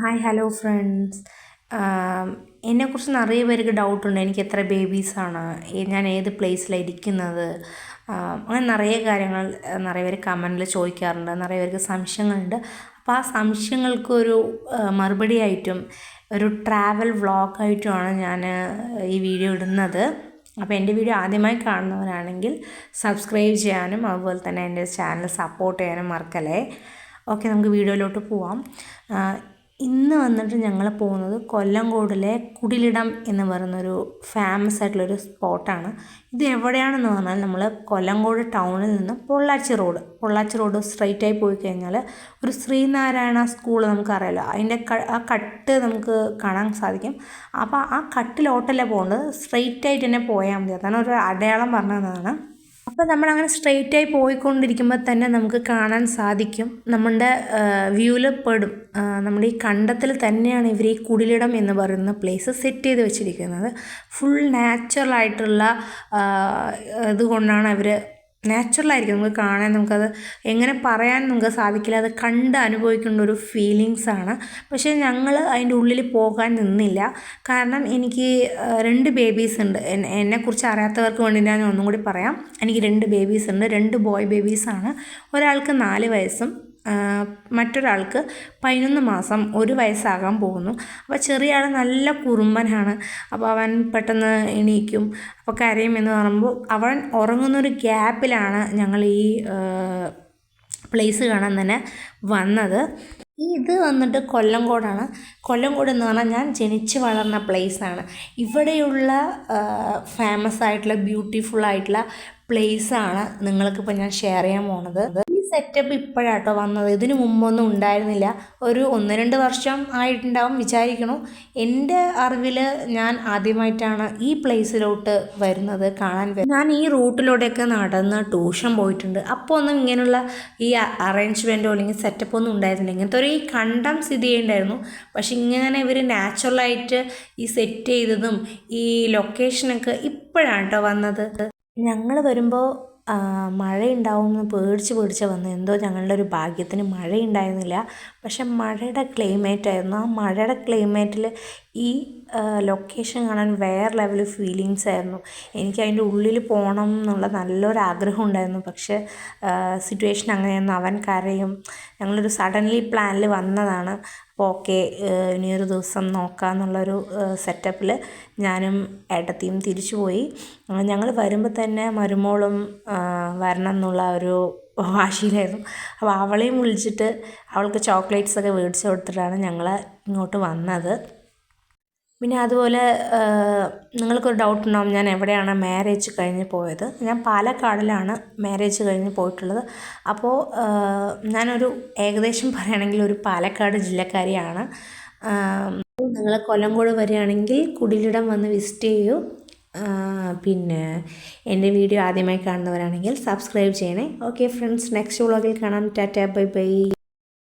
Hi hello friends എന്നെക്കുറിച്ച് നിറയെ പേർക്ക് ഡൗട്ടുണ്ട് എനിക്ക് എത്ര ബേബീസാണ് ഞാൻ ഏത് പ്ലേസിലാണ് ഇരിക്കുന്നത്? അങ്ങനെ നിറയെ കാര്യങ്ങൾ നിറയെ പേര് കമന്റിൽ ചോദിക്കാറുണ്ട്. നിറയെ പേർക്ക് സംശയങ്ങളുണ്ട്. അപ്പോൾ ആ സംശയങ്ങൾക്കൊരു മറുപടി ആയിട്ടും ഒരു ട്രാവൽ വ്ളോഗായിട്ടുമാണ് ഞാൻ ഈ വീഡിയോ ഇടുന്നത്. അപ്പോൾ എന്റെ വീഡിയോ ആദ്യമായി കാണുന്നവരാണെങ്കിൽ സബ്സ്ക്രൈബ് ചെയ്യാനും അതുപോലെ തന്നെ എന്റെ ചാനൽ സപ്പോർട്ട് ചെയ്യാനും മറക്കല്ലേ? ഓക്കെ നമുക്ക് വീഡിയോയിലോട്ട് പോവാം. ഇന്ന് വന്നിട്ട് ഞങ്ങൾ പോകുന്നത് കൊല്ലംകോടിലെ കുടിലിടം എന്ന് പറയുന്നൊരു ഫേമസ് ആയിട്ടുള്ളൊരു സ്പോട്ടാണ് ഇത് എവിടെയാണെന്ന് പറഞ്ഞാൽ നമ്മൾ കൊല്ലംകോട് ടൗണിൽ നിന്ന് പൊള്ളാച്ചി റോഡ് പൊള്ളാച്ചി റോഡ് സ്ട്രൈറ്റായി പോയി കഴിഞ്ഞാൽ ഒരു ശ്രീനാരായണ സ്കൂൾ നമുക്കറിയാലോ. അതിന്റെ ആ കട്ട് നമുക്ക് കാണാൻ സാധിക്കും. അപ്പോൾ ആ കട്ടിലോട്ടല്ലേ പോകേണ്ടത്? സ്ട്രൈറ്റ് ആയിട്ട് തന്നെ പോയാൽ മതി. അതാണ് ഒരു അടയാളം പറഞ്ഞതാണ് അപ്പോൾ നമ്മളങ്ങനെ സ്ട്രെയിറ്റായി പോയിക്കൊണ്ടിരിക്കുമ്പോൾ തന്നെ നമുക്ക് കാണാൻ സാധിക്കും. നമ്മുടെ വ്യൂവിൽ പെടും. നമ്മുടെ ഈ കണ്ടത്തിൽ തന്നെയാണ് ഇവർ ഈ കുടിലിടം എന്ന് പറയുന്ന പ്ലേസ് സെറ്റ് ചെയ്ത് വെച്ചിരിക്കുന്നത്. ഫുൾ നാച്ചുറൽ ആയിട്ടുള്ള ഇതുകൊണ്ടാണ് അവർ നാച്ചുറലായിരിക്കും നമുക്ക് കാണാൻ നമുക്കത് എങ്ങനെ പറയാൻ നമുക്ക് സാധിക്കില്ല. അത് കണ്ട് അനുഭവിക്കേണ്ട ഒരു ഫീലിങ്സാണ് പക്ഷേ ഞങ്ങൾ അതിന്റെ ഉള്ളിൽ പോകാൻ നിന്നില്ല. കാരണം എനിക്ക് രണ്ട് ബേബീസ് ഉണ്ട്. എന്നെക്കുറിച്ച് അറിയാത്തവർക്ക് വേണ്ടി ഞാൻ ഒന്നും കൂടി പറയാം. എനിക്ക് രണ്ട് ബേബീസ് ഉണ്ട്. രണ്ട് ബോയ് ബേബീസാണ് ഒരാൾക്ക് നാല് വയസ്സും മറ്റൊരാൾക്ക് പതിനൊന്ന് മാസം ഒരു വയസ്സാകാൻ പോകുന്നു. അപ്പോൾ ചെറിയ ആൾ നല്ല കുറുമ്പനാണ്. അപ്പോൾ അവൻ പെട്ടെന്ന് എണീക്കും. അപ്പോൾ കരയുമെന്ന് പറയുമ്പോൾ അവൻ ഉറങ്ങുന്നൊരു ഗ്യാപ്പിലാണ് ഞങ്ങൾ ഈ പ്ലേസ് കാണാൻ തന്നെ വന്നത്. ഇത് വന്നിട്ട് കൊല്ലംകോടാണ്. കൊല്ലംകോട് എന്ന് പറഞ്ഞാൽ ഞാൻ ജനിച്ച് വളർന്ന പ്ലേസാണ് ഇവിടെയുള്ള ഫേമസ് ആയിട്ടുള്ള ബ്യൂട്ടിഫുൾ ആയിട്ടുള്ള പ്ലേസാണ് നിങ്ങൾക്കിപ്പോൾ ഞാൻ ഷെയർ ചെയ്യാൻ പോണത്. സെറ്റപ്പ് ഇപ്പോഴാട്ടോ വന്നത്. ഇതിനു മുമ്പൊന്നും ഉണ്ടായിരുന്നില്ല. ഒരു ഒന്ന് രണ്ട് വർഷം ആയിട്ടുണ്ടാവും വിചാരിക്കണു. എന്റെ അറിവിൽ ഞാൻ ആദ്യമായിട്ടാണ് ഈ പ്ലേസിലോട്ട് വരുന്നത് കാണാൻ ഞാൻ ഈ റൂട്ടിലൂടെയൊക്കെ നടന്ന് ട്യൂഷൻ പോയിട്ടുണ്ട്. അപ്പോൾ ഒന്നും ഇങ്ങനെയുള്ള ഈ അറേഞ്ച്മെന്റോ അല്ലെങ്കിൽ സെറ്റപ്പ് ഒന്നും ഉണ്ടായിരുന്നില്ല. ഇങ്ങനത്തെ ഒരു ഈ കണ്ടം സ്ഥിതി ചെയ്യുന്നുണ്ടായിരുന്നു പക്ഷെ ഇങ്ങനെ ഇവർ നാച്ചുറലായിട്ട് ഈ സെറ്റ് ചെയ്തതും ഈ ലൊക്കേഷനൊക്കെ ഇപ്പോഴാണ് കേട്ടോ വന്നത്. ഞങ്ങൾ വരുമ്പോൾ മഴയുണ്ടാവുമെന്ന് പേടിച്ച് പേടിച്ച് വന്നത് എന്തോ ഞങ്ങളുടെ ഒരു ഭാഗ്യത്തിന് മഴയുണ്ടായിരുന്നില്ല. പക്ഷെ മഴയുടെ ക്ലൈമറ്റ് ആയിരുന്നു. ആ മഴയുടെ ക്ലൈമറ്റിൽ ഈ ലൊക്കേഷൻ കാണാൻ വേറെ ലെവൽ ഫീലിങ്സ് ആയിരുന്നു. എനിക്ക് അതിന്റെ ഉള്ളിൽ പോകണം എന്നുള്ള നല്ലൊരു ആഗ്രഹം ഉണ്ടായിരുന്നു. പക്ഷേ സിറ്റുവേഷൻ അങ്ങനെയൊന്നും അവൻ കരയും. ഞങ്ങളൊരു സഡൻലി പ്ലാനിൽ വന്നതാണ്. അപ്പോൾ ഓക്കെ ഇനിയൊരു ദിവസം നോക്കാമെന്നുള്ളൊരു സെറ്റപ്പിൽ ഞാനും ഏട്ടത്തിയും തിരിച്ചു പോയി ഞങ്ങൾ വരുമ്പോൾ തന്നെ മരുമോളും വരണം എന്നുള്ള ഒരു വാശിയിലായിരുന്നു അപ്പോൾ അവളെയും വിളിച്ചിട്ട് അവൾക്ക് ചോക്ലേറ്റ്സ് ഒക്കെ മേടിച്ച് കൊടുത്തിട്ടാണ് ഞങ്ങൾ ഇങ്ങോട്ട് വന്നത്. പിന്നെ അതുപോലെ നിങ്ങൾക്കൊരു ഡൗട്ട് ഉണ്ടാവും ഞാൻ എവിടെയാണ് മാരേജ് കഴിഞ്ഞ് പോയത്. ഞാൻ പാലക്കാടിലാണ് മാരേജ് കഴിഞ്ഞ് പോയിട്ടുള്ളത്. അപ്പോൾ ഞാനൊരു ഏകദേശം പറയുകയാണെങ്കിൽ ഒരു പാലക്കാട് ജില്ലക്കാരിയാണ്. നിങ്ങൾ കൊല്ലംകോട് വരികയാണെങ്കിൽ കുടിലിടം വന്ന് വിസിറ്റ് ചെയ്യൂ. പിന്നെ എന്റെ വീഡിയോ ആദ്യമായി കാണുന്നവരാണെങ്കിൽ സബ്സ്ക്രൈബ് ചെയ്യണേ. ഓക്കെ ഫ്രണ്ട്സ് നെക്സ്റ്റ് വ്ളോഗിൽ കാണാം. Tata bye bye